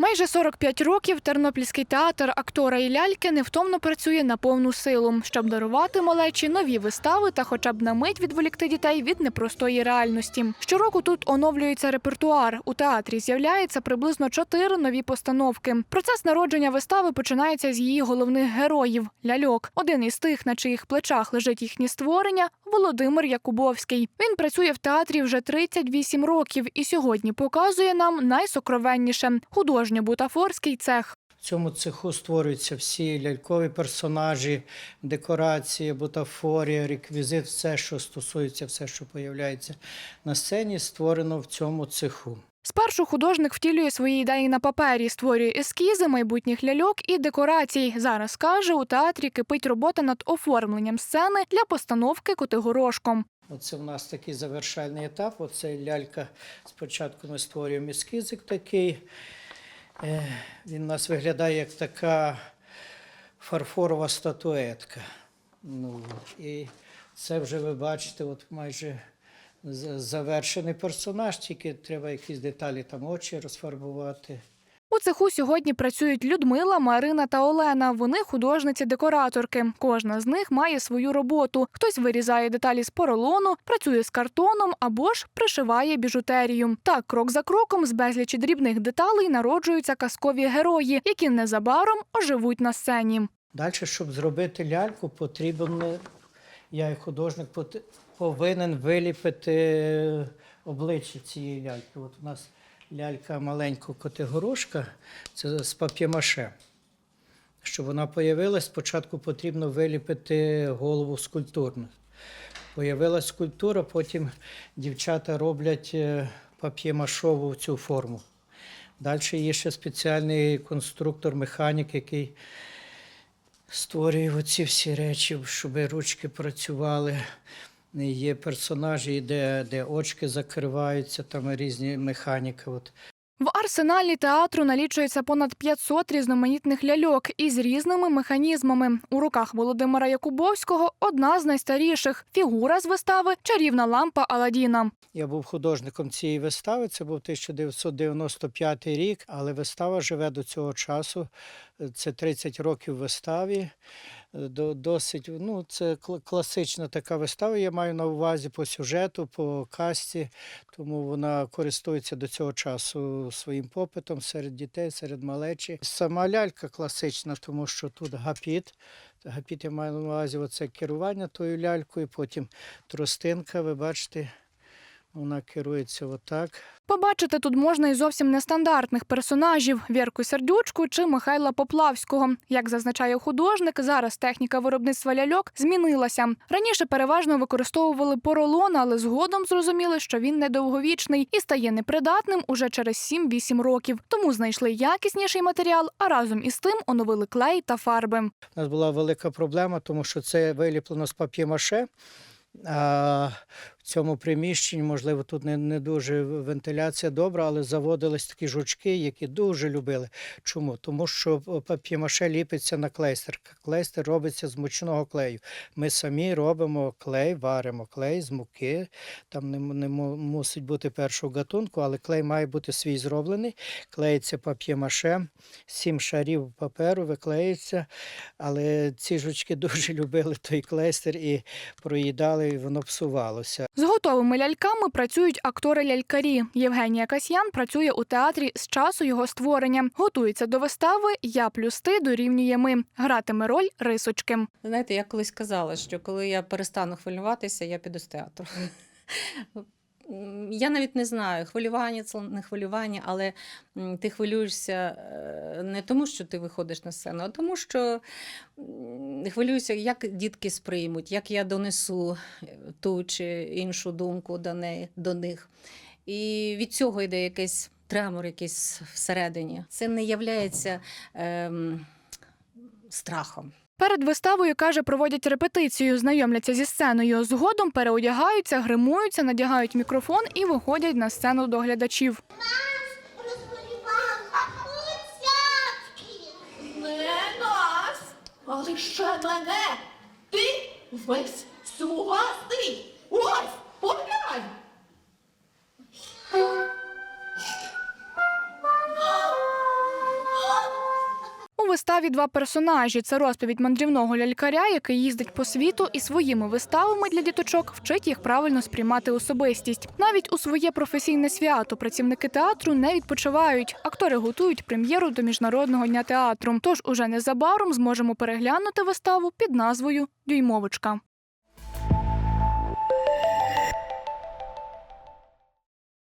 Майже 45 років Тернопільський театр актора і ляльки невтомно працює на повну силу, щоб дарувати малечі нові вистави та хоча б на мить відволікти дітей від непростої реальності. Щороку тут оновлюється репертуар. У театрі з'являється приблизно чотири нові постановки. Процес народження вистави починається з її головних героїв ляльок. Один із тих, на чиїх плечах лежить їхнє створення Володимир Якубовський. Він працює в театрі вже 38 років і сьогодні показує нам найсокровенніше художньо-бутафорський цех. В цьому цеху створюються всі лялькові персонажі, декорації, бутафорія, реквізит, все, що стосується, все, що появляється на сцені, створено в цьому цеху. Спершу художник втілює свої ідеї на папері, створює ескізи майбутніх ляльок і декорацій. Зараз каже, у театрі кипить робота над оформленням сцени для постановки Котигорошком. Оце в нас такий завершальний етап. Оце лялька. Спочатку ми створюємо ескізик такий. Він у нас виглядає як така фарфорова статуетка. Ну, і це вже ви бачите, от майже завершений персонаж, тільки треба якісь деталі там очі розфарбувати. У цеху сьогодні працюють Людмила, Марина та Олена. Вони художниці-декораторки. Кожна з них має свою роботу. Хтось вирізає деталі з поролону, працює з картоном або ж пришиває біжутерію. Так, крок за кроком, з безлічі дрібних деталей народжуються казкові герої, які незабаром оживуть на сцені. Далі, щоб зробити ляльку, потрібно, я як художник повинен виліпити обличчя цієї ляльки. От у нас лялька маленька котигорошка, це з пап'ємаше. Щоб вона появилась, спочатку потрібно виліпити голову скульптурну. Появилась скульптура, потім дівчата роблять е, пап'ємашову цю форму. Далі є ще спеціальний конструктор, механік, який створює оці всі речі, щоб ручки працювали. Є персонажі, де, де очки закриваються, там різні механіки. От. В арсеналі театру налічується понад 500 різноманітних ляльок із різними механізмами. У руках Володимира Якубовського одна з найстаріших фігура з вистави Чарівна лампа Аладдіна. Я був художником цієї вистави, це був 1995 рік, але вистава живе до цього часу. Це 30 років виставі. До- Досить, ну, це кл- класична така вистава. Я маю на увазі по сюжету, по касті, тому вона користується до цього часу своїм попитом серед дітей, серед малечі. Сама лялька класична, тому що тут гапіт. Гапіт я маю на увазі оце керування тою лялькою, потім тростинка, ви бачите, вона керується отак. Побачити тут можна і зовсім нестандартних персонажів Вірку Сердючку чи Михайла Поплавського. Як зазначає художник, зараз техніка виробництва ляльок змінилася. Раніше переважно використовували поролон, але згодом зрозуміли, що він недовговічний і стає непридатним уже через 7-8 років. Тому знайшли якісніший матеріал, а разом із тим оновили клей та фарби. У нас була велика проблема, тому що це виліплено з пап'ємаше. Цьому приміщенні, можливо, тут не, не дуже вентиляція добра, але заводились такі жучки, які дуже любили. Чому? Тому що пап'ємаше ліпиться на клейстер. Клейстер робиться з мучного клею. Ми самі робимо клей, варимо клей з муки. Там не, не мусить бути першого гатунку, але клей має бути свій зроблений. Клеїться пап'ємаше, сім шарів паперу виклеюється. Але ці жучки дуже любили той клейстер і проїдали, і воно псувалося. З готовими ляльками працюють актори-лялькарі. Євгенія Касьян працює у театрі з часу його створення. Готується до вистави Я плюс ти дорівнює ми. Гратиме роль рисочки. Знаєте, я колись казала, що коли я перестану хвилюватися, я піду з театру. Я навіть не знаю, хвилювання це не хвилювання, але ти хвилюєшся е, не тому, що ти виходиш на сцену, а тому, що хвилююся, як дітки сприймуть, як я донесу е, ту чи іншу думку до, неї, до них. І від цього йде якийсь тремор, якийсь всередині. Це не являється ем, страхом. Перед виставою каже, проводять репетицію, знайомляться зі сценою. Згодом переодягаються, гримуються, надягають мікрофон і виходять на сцену до глядачів. Не нас, але ще мене. Ти весь смугастий. Ось, виставі два персонажі. Це розповідь мандрівного лялькаря, який їздить по світу і своїми виставами для діточок вчить їх правильно сприймати особистість. Навіть у своє професійне свято працівники театру не відпочивають. Актори готують прем'єру до міжнародного дня театру. Тож уже незабаром зможемо переглянути виставу під назвою Дюймовочка.